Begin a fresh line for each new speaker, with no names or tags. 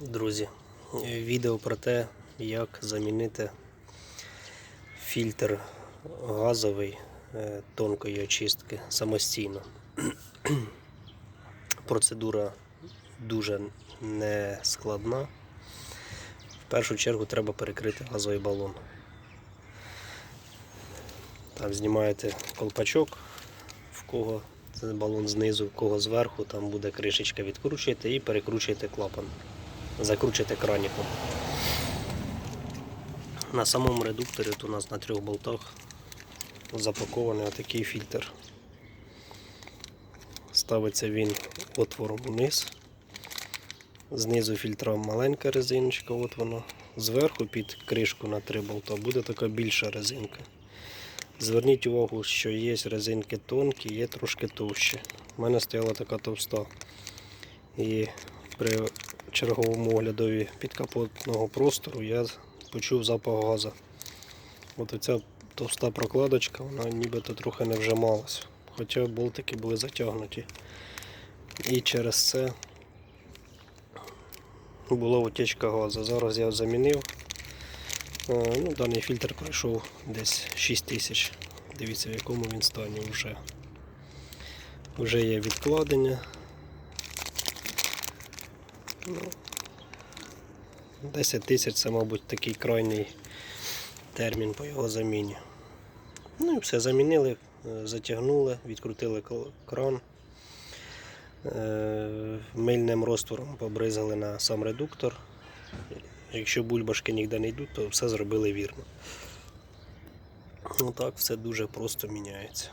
Друзі, відео про те, як замінити фільтр газовий е, тонкої очистки самостійно. Процедура дуже не складна. В першу чергу треба перекрити газовий балон. Там знімаєте колпачок, в кого балон знизу, в кого зверху, там буде кришечка, відкручуєте і перекручуєте клапан. Закручуєте краніком. На самому редукторі от у нас на трьох болтах запакований отакий фільтр. Ставиться він отвором вниз. Знизу фільтра маленька резиночка, от воно. Зверху під кришку на три болта буде така більша резинка. Зверніть увагу, що є резинки тонкі, є трошки товщі. У мене стояла така товста. І при черговому оглядові підкапотного простору я почув запах газу. От оця товста прокладочка, вона нібито трохи не вжималась. Хоча болтики були затягнуті. І через це була утечка газу. Зараз я замінив. Е, Ну, даний фільтр пройшов десь 6 тисяч. Дивіться в якому він стані вже. Вже є відкладення. Ну, 10 тисяч це, мабуть, такий крайній термін по його заміні. Ну і все, замінили, е, затягнули, відкрутили кран. Е, Мильним розтвором побризали на сам редуктор. Якщо бульбашки ніде не йдуть, то все зробили вірно. Ну так, все дуже просто міняється.